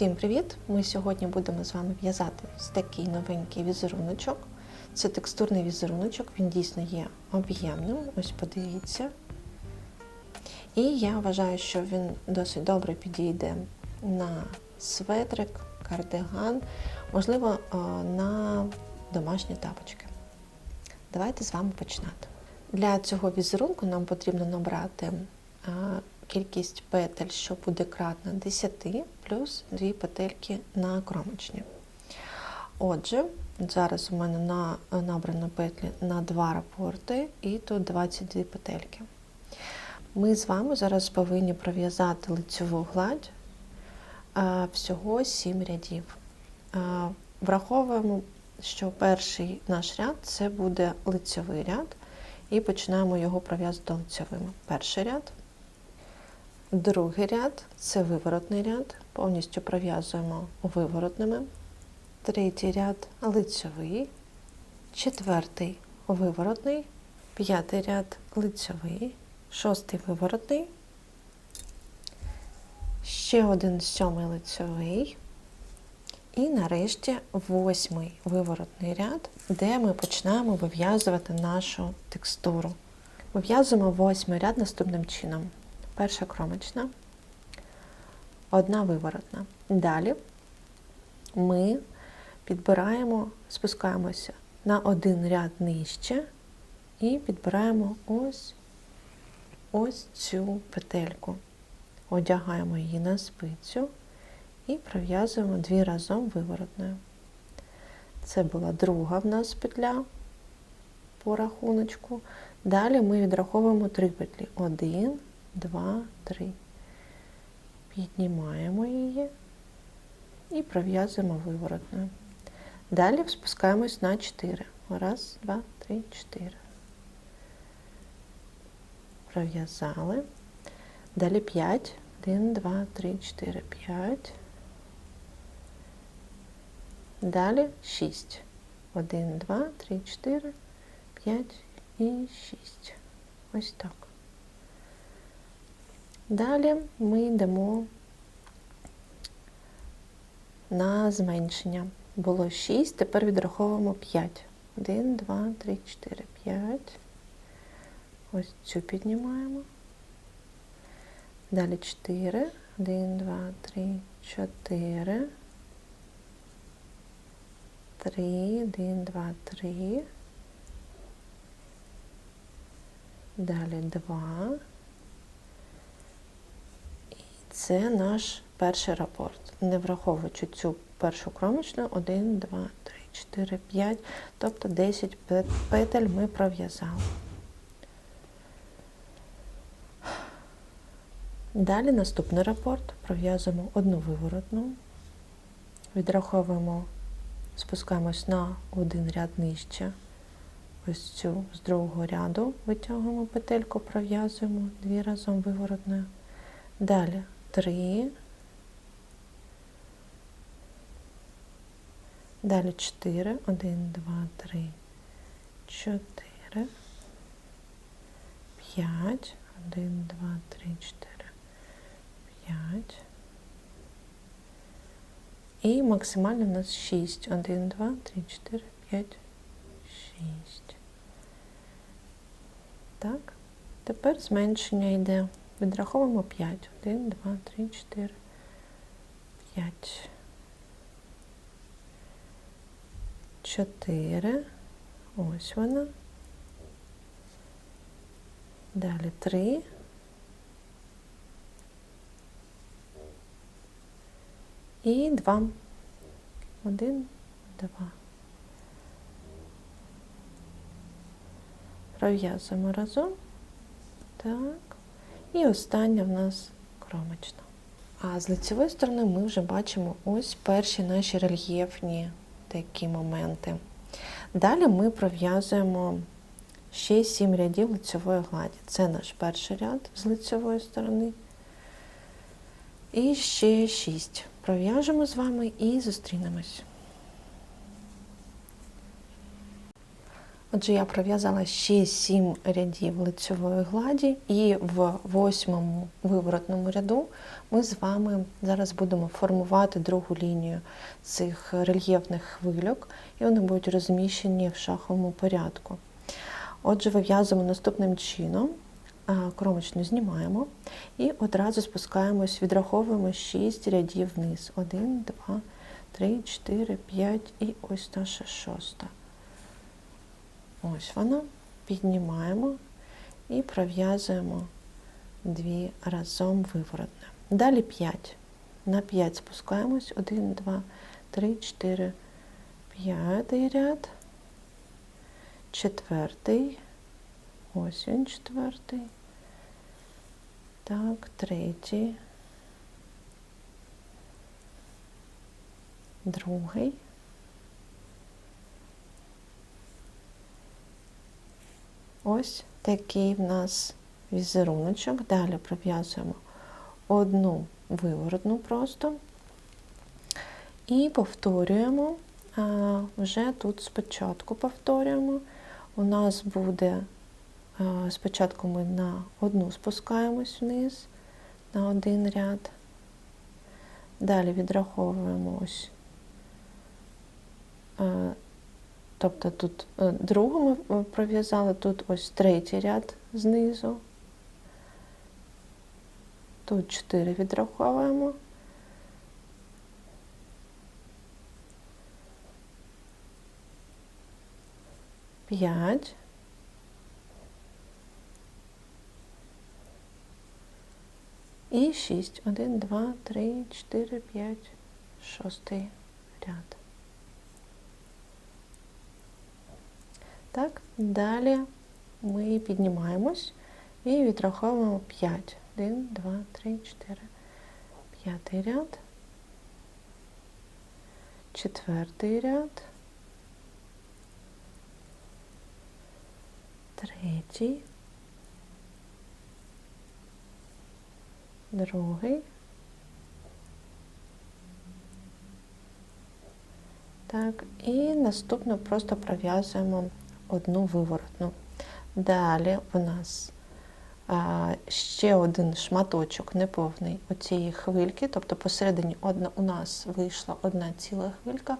Всім привіт! Ми сьогодні будемо з вами в'язати такий новенький візеруночок. Це текстурний візеруночок, він дійсно є об'ємним. Ось подивіться. І я вважаю, що він досить добре підійде на светрик, кардиган, можливо, е, на домашні тапочки. Давайте з вами починати. Для цього візерунку нам потрібно набрати е, кількість петель, що буде кратна 10, плюс 2 петельки на кромочні. Отже, зараз у мене на, набрано петлі на 2 рапорти і тут 22 петельки. Ми з вами зараз повинні пров'язати лицьову гладь а, всього 7 рядів. А, враховуємо, що перший наш ряд це буде лицьовий ряд, і починаємо його пров'язати лицьовими. Перший ряд. Другий ряд це виворотний ряд, повністю пров'язуємо виворотними. Третій ряд лицьовий, четвертий виворотний, п'ятий ряд лицьовий, шостий виворотний, ще один сьомий лицьовий. І нарешті восьмий виворотний ряд, де ми починаємо вив'язувати нашу текстуру. Вив'язуємо восьмий ряд наступним чином перша кромочна, одна виворотна. Далі ми підбираємо, спускаємося на один ряд нижче і підбираємо ось ось цю петельку. Одягаємо її на спицю і пров'язуємо дві разом виворотною. Це була друга в нас петля по рахуночку. Далі ми відраховуємо три петлі. Один, два, три. Піднімаємо її і пров'язуємо виворотною. Далі спускаємось на 4. Раз, два, три, чотири. Пров'язали. Далі 5. 1, 2, 3, 4, 5. Далі 6. 1, 2, 3, 4, 5 і 6. Ось так. Далі ми йдемо на зменшення. Було 6, тепер відраховуємо 5. 1, 2, 3, 4, 5. Ось цю піднімаємо. Далі 4. 1, 2, 3, 4. 3, 1, 2, 3. Далі 2. Це наш перший рапорт. Не враховуючи цю першу кромочну, 1, 2, 3, 4, 5, тобто 10 петель ми пров'язали. Далі наступний рапорт пров'язуємо одну виворотну, відраховуємо, спускаємось на один ряд нижче. Ось цю з другого ряду витягуємо петельку, пров'язуємо дві разом виворотною. Далі 3. Далі 4. 1, 2, 3, 4. 5. 1, 2, 3, 4, 5. І максимально у нас 6. 1, 2, 3, 4, 5, 6. Так. Тепер зменшення йде. Відраховуємо 5. 1, 2, 3, 4, 5. 4. Ось вона. Далі 3. І 2. 1, 2. Пров'язуємо разом. Так. І остання в нас кромочна. А з лицевої сторони ми вже бачимо ось перші наші рельєфні такі моменти. Далі ми пров'язуємо ще 7 рядів лицевої гладі. Це наш перший ряд з лицевої сторони. І ще 6. Пров'яжемо з вами і зустрінемось. Отже, я пров'язала ще 7 рядів лицьової гладі, і в восьмому виворотному ряду ми з вами зараз будемо формувати другу лінію цих рельєфних хвильок, і вони будуть розміщені в шаховому порядку. Отже, вив'язуємо наступним чином. Кромочну знімаємо і одразу спускаємось, відраховуємо 6 рядів вниз. 1, 2, 3, 4, 5 і ось наша шоста. Ось вона. Піднімаємо і пров'язуємо дві разом виворотне. Далі 5. На 5 спускаємось. 1, 2, 3, 4, 5 ряд. Четвертий. Ось він четвертий. Так, третій. Другий. Ось такий в нас візеруночок. Далі пров'язуємо одну виворотну просто і повторюємо вже тут спочатку повторюємо. У нас буде спочатку ми на одну спускаємось вниз, на один ряд. Далі відраховуємо ось. Тобто тут е, другу ми пров'язали, тут ось третій ряд знизу. Тут 4 відраховуємо. П'ять. І шість. Один, два, три, чотири, п'ять, шостий ряд. Так, далі ми піднімаємось і відраховуємо 5. 1, 2, 3, 4, п'ятий ряд, четвертий ряд, третій, другий. Так, і наступно просто пров'язуємо одну виворотну. Далі у нас а, ще один шматочок неповний оцієї хвильки, тобто посередині одна, у нас вийшла одна ціла хвилька,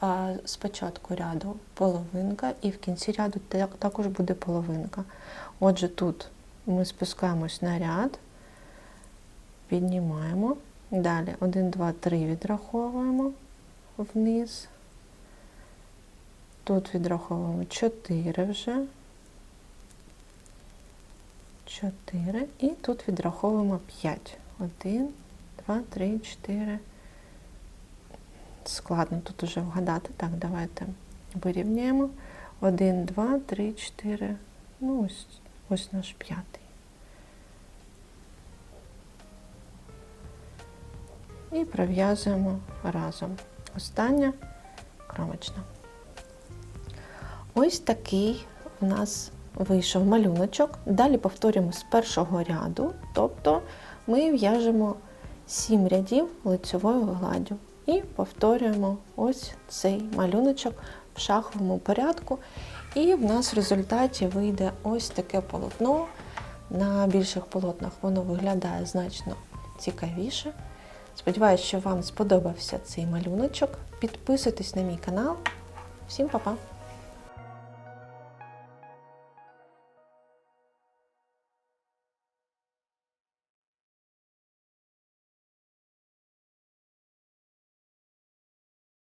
а, з початку ряду половинка, і в кінці ряду також буде половинка. Отже, тут ми спускаємось на ряд, піднімаємо. Далі 1, 2, 3 відраховуємо вниз. Тут відраховуємо 4 вже. 4. І тут відраховуємо 5. 1, 2, 3, 4. Складно тут уже вгадати. Так, давайте вирівняємо. 1, 2, 3, 4. Ну, ось, ось наш п'ятий. І пров'язуємо разом. Остання кромочна. Ось такий у нас вийшов малюночок. Далі повторюємо з першого ряду, тобто ми в'яжемо 7 рядів лицевою гладдю. І повторюємо ось цей малюночок в шаховому порядку. І в нас в результаті вийде ось таке полотно. На більших полотнах воно виглядає значно цікавіше. Сподіваюсь, що вам сподобався цей малюночок. Підписуйтесь на мій канал. Всім па-па!